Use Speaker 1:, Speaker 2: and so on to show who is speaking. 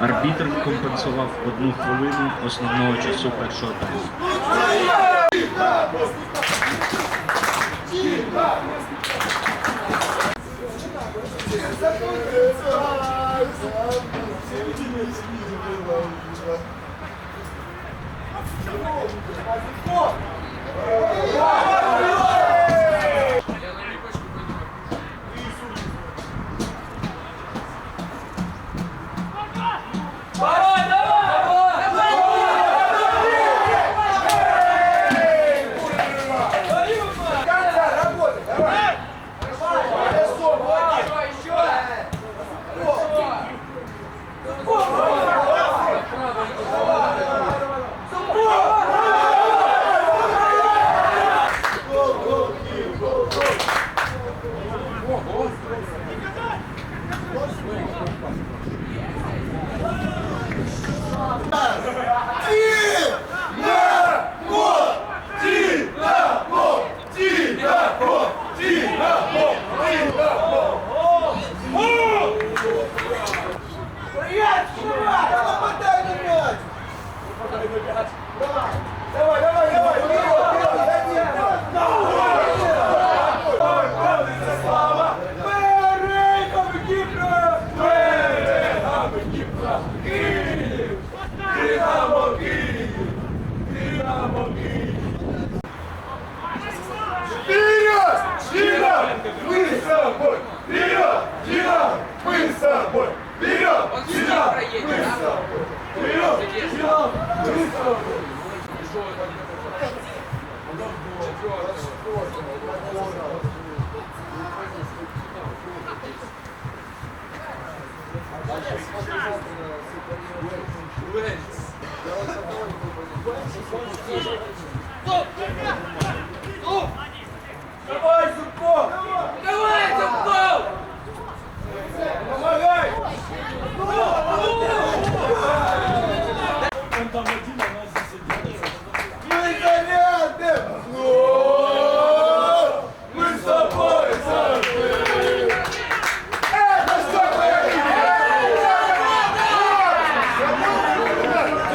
Speaker 1: Арбітр компенсував одну хвилину основного часу першого тайму. Thank you. Вперед! Вперед! Вперед! Wales.